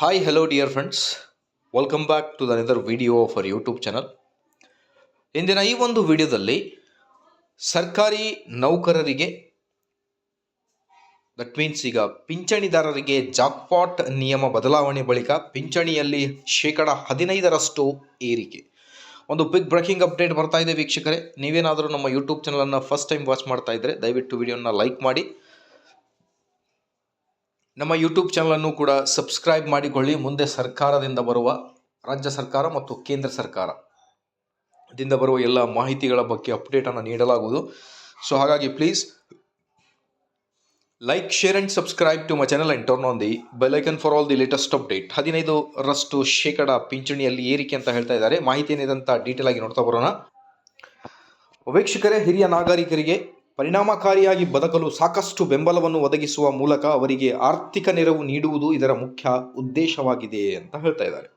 Hi hello dear friends welcome back to another video for YouTube channel ಇಂದಿನ ಈ ಒಂದು ವಿಡಿಯೋದಲ್ಲಿ ಸರ್ಕಾರಿ ನೌಕರರಿಗೆ ದಟ್ ಮೀನ್ಸ್ ಈಗ ಪಿಂಚಣಿದಾರರಿಗೆ ಜಾಕ್ಪಾಟ್ ನಿಯಮ ಬದಲಾವಣೆ ಬಳಿಕ ಪಿಂಚಣಿಯಲ್ಲಿ ಶೇಕಡ ಹದಿನೈದರಷ್ಟು ಏರಿಕೆ. ಒಂದು ಬಿಗ್ ಬ್ರೇಕಿಂಗ್ ಅಪ್ಡೇಟ್ ಬರ್ತಾ ಇದೆ ವೀಕ್ಷಕರೇ. ನೀವೇನಾದರೂ ನಮ್ಮ ಯೂಟ್ಯೂಬ್ ಚಾನಲನ್ನು ಫಸ್ಟ್ ಟೈಮ್ ವಾಚ್ ಮಾಡ್ತಾ ಇದ್ದರೆ ದಯವಿಟ್ಟು ವಿಡಿಯೋನ ಲೈಕ್ ಮಾಡಿ. ನಮ್ಮ ಯೂಟ್ಯೂಬ್ ಚಾನಲನ್ನು ಕೂಡ ಸಬ್ಸ್ಕ್ರೈಬ್ ಮಾಡಿಕೊಳ್ಳಿ. ಮುಂದೆ ಸರ್ಕಾರದಿಂದ ಬರುವ ರಾಜ್ಯ ಸರ್ಕಾರ ಮತ್ತು ಕೇಂದ್ರ ಸರ್ಕಾರ ದಿಂದ ಬರುವ ಎಲ್ಲ ಮಾಹಿತಿಗಳ ಬಗ್ಗೆ ಅಪ್ಡೇಟನ್ನು ನೀಡಲಾಗುವುದು. ಸೊ ಹಾಗಾಗಿ please like share and subscribe to my channel and turn on the bell icon for all the latest update ಹದಿನೈದರಷ್ಟು ಶೇಕಡ ಪಿಂಚಣಿಯಲ್ಲಿ ಏರಿಕೆ ಅಂತ ಹೇಳ್ತಾ ಇದ್ದಾರೆ. ಮಾಹಿತಿ ಏನಿದೆ ಅಂತ ಡೀಟೇಲ್ ಆಗಿ ನೋಡ್ತಾ ಬರೋಣ. ವೀಕ್ಷಕರೇ, ಹಿರಿಯ ನಾಗರಿಕರಿಗೆ ಪರಿಣಾಮಕಾರಿಯಾಗಿ ಬದುಕಲು ಸಾಕಷ್ಟು ಬೆಂಬಲವನ್ನು ಒದಗಿಸುವ ಮೂಲಕ ಅವರಿಗೆ ಆರ್ಥಿಕ ನೆರವು ನೀಡುವುದು ಇದರ ಮುಖ್ಯ ಉದ್ದೇಶವಾಗಿದೆ ಅಂತ ಹೇಳ್ತಾ ಇದ್ದಾರೆ.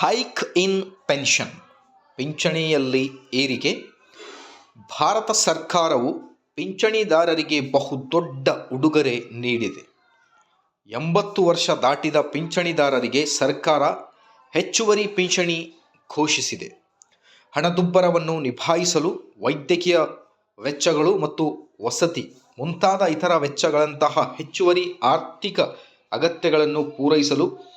ಹೈಕ್ ಇನ್ ಪೆನ್ಷನ್, ಪಿಂಚಣಿಯಲ್ಲಿ ಏರಿಕೆ. ಭಾರತ ಸರ್ಕಾರವು ಪಿಂಚಣಿದಾರರಿಗೆ ಬಹುದೊಡ್ಡ ಉಡುಗೊರೆ ನೀಡಿದೆ. ಎಂಬತ್ತು ವರ್ಷ ದಾಟಿದ ಪಿಂಚಣಿದಾರರಿಗೆ ಸರ್ಕಾರ ಹೆಚ್ಚುವರಿ ಪಿಂಚಣಿ ಘೋಷಿಸಿದೆ. ಹಣದುಬ್ಬರವನ್ನು ನಿಭಾಯಿಸಲು ವೈದ್ಯಕೀಯ ವೆಚ್ಚಗಳು ಮತ್ತು ವಸತಿ ಮುಂತಾದ ಇತರ ವೆಚ್ಚಗಳಂತಹ ಹೆಚ್ಚುವರಿ ಆರ್ಥಿಕ ಅಗತ್ಯಗಳನ್ನು ಪೂರೈಸಲು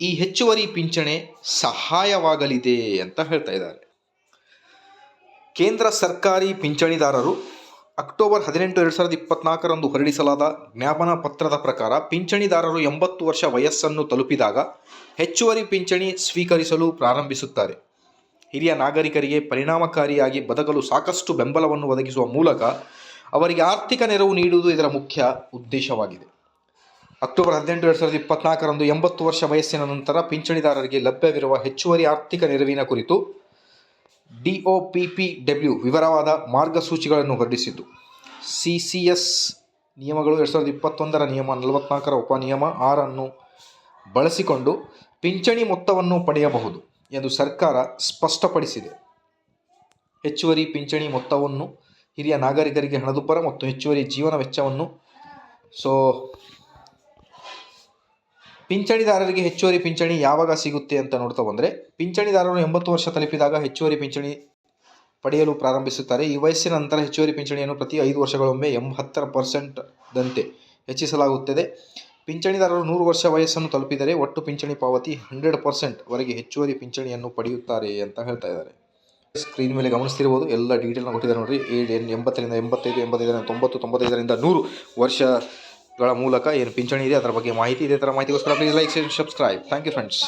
ಈ ಹೆಚ್ಚುವರಿ ಪಿಂಚಣಿ ಸಹಾಯವಾಗಲಿದೆ ಅಂತ ಹೇಳ್ತಾ ಇದ್ದಾರೆ. ಕೇಂದ್ರ ಸರ್ಕಾರಿ ಪಿಂಚಣಿದಾರರು ಅಕ್ಟೋಬರ್ ಹದಿನೆಂಟು ಎರಡು ಸಾವಿರದ ಇಪ್ಪತ್ನಾಲ್ಕರಂದು ಹೊರಡಿಸಲಾದ ಜ್ಞಾಪನ ಪತ್ರದ ಪ್ರಕಾರ ಪಿಂಚಣಿದಾರರು ಎಂಬತ್ತು ವರ್ಷ ವಯಸ್ಸನ್ನು ತಲುಪಿದಾಗ ಹೆಚ್ಚುವರಿ ಪಿಂಚಣಿ ಸ್ವೀಕರಿಸಲು ಪ್ರಾರಂಭಿಸುತ್ತಾರೆ. ಹಿರಿಯ ನಾಗರಿಕರಿಗೆ ಪರಿಣಾಮಕಾರಿಯಾಗಿ ಬದುಕಲು ಸಾಕಷ್ಟು ಬೆಂಬಲವನ್ನು ಒದಗಿಸುವ ಮೂಲಕ ಅವರಿಗೆ ಆರ್ಥಿಕ ನೆರವು ನೀಡುವುದು ಇದರ ಮುಖ್ಯ ಉದ್ದೇಶವಾಗಿದೆ. ಅಕ್ಟೋಬರ್ ಹದಿನೆಂಟು ಎರಡು ಸಾವಿರದ ಇಪ್ಪತ್ನಾಲ್ಕರಂದು ಎಂಬತ್ತು ವರ್ಷ ವಯಸ್ಸಿನ ನಂತರ ಪಿಂಚಣಿದಾರರಿಗೆ ಲಭ್ಯವಿರುವ ಹೆಚ್ಚುವರಿ ಆರ್ಥಿಕ ನೆರವಿನ ಕುರಿತು ಡಿಒಪಿಪಿಡಬ್ಲ್ಯೂ ವಿವರವಾದ ಮಾರ್ಗಸೂಚಿಗಳನ್ನು ಹೊರಡಿಸಿತು ಸಿ ನಿಯಮಗಳು ಎರಡು ಸಾವಿರದ ಇಪ್ಪತ್ತೊಂದರ ನಿಯಮ, ನಲವತ್ನಾಲ್ಕರ ಉಪನಿಯಮ, ಆರನ್ನು ಬಳಸಿಕೊಂಡು ಪಿಂಚಣಿ ಮೊತ್ತವನ್ನು ಪಡೆಯಬಹುದು. ಎಂದು ಸರ್ಕಾರ ಸ್ಪಷ್ಟಪಡಿಸಿದೆ. ಹೆಚ್ಚುವರಿ ಪಿಂಚಣಿ ಮೊತ್ತವನ್ನು ಹಿರಿಯ ನಾಗರಿಕರಿಗೆ ಹಣದುಬ್ಬರ ಮತ್ತು ಹೆಚ್ಚುವರಿ ಜೀವನ ವೆಚ್ಚವನ್ನು ಸೊ, ಪಿಂಚಣಿದಾರರಿಗೆ ಹೆಚ್ಚುವರಿ ಪಿಂಚಣಿ ಯಾವಾಗ ಸಿಗುತ್ತೆ ಅಂತ ನೋಡ್ತಾ ಬಂದರೆ, ಪಿಂಚಣಿದಾರರು ಎಂಬತ್ತು ವರ್ಷ ತಲುಪಿದಾಗ ಹೆಚ್ಚುವರಿ ಪಿಂಚಣಿ ಪಡೆಯಲು ಪ್ರಾರಂಭಿಸುತ್ತಾರೆ. ಈ ವಯಸ್ಸಿನ ನಂತರ ಹೆಚ್ಚುವರಿ ಪಿಂಚಣಿಯನ್ನು ಪ್ರತಿ ಐದು ವರ್ಷಗಳೊಮ್ಮೆ ಎಂಬತ್ತರ ಪರ್ಸೆಂಟ್ದಂತೆ ಹೆಚ್ಚಿಸಲಾಗುತ್ತದೆ. ಪಿಂಚಣಿದಾರರು ನೂರು ವರ್ಷ ವಯಸ್ಸನ್ನು ತಲುಪಿದರೆ ಒಟ್ಟು ಪಿಂಚಣಿ ಪಾವತಿ ಹಂಡ್ರೆಡ್ ಪರ್ಸೆಂಟ್ ವರೆಗೆ ಹೆಚ್ಚುವರಿ ಪಿಂಚಣಿಯನ್ನು ಪಡೆಯುತ್ತಾರೆ ಅಂತ ಹೇಳ್ತಾ ಇದ್ದಾರೆ. ಸ್ಕ್ರೀನ್ ಮೇಲೆ ಗಮನಿಸ್ತಿರ್ಬೋದು, ಎಲ್ಲ ಡೀಟೇಲ್ನ ಕೊಟ್ಟಿದ್ದಾರೆ ನೋಡಿರಿ. ಏಳು ಎಂಬತ್ತರಿಂದ ಎಂಬತ್ತೈದು, ಎಂಬತ್ತೈದರಿಂದ ತೊಂಬತ್ತು, ತೊಂಬತ್ತೈದರಿಂದ ನೂರು ವರ್ಷಗಳ ಮೂಲಕ ಏನು ಪಿಂಚಣಿ ಇದೆ, ಅದರ ಬಗ್ಗೆ ಮಾಹಿತಿ ಇದೆ. ಥರ ಮಾಹಿತಿಗೋಸ್ಕರ please like subscribe thank you friends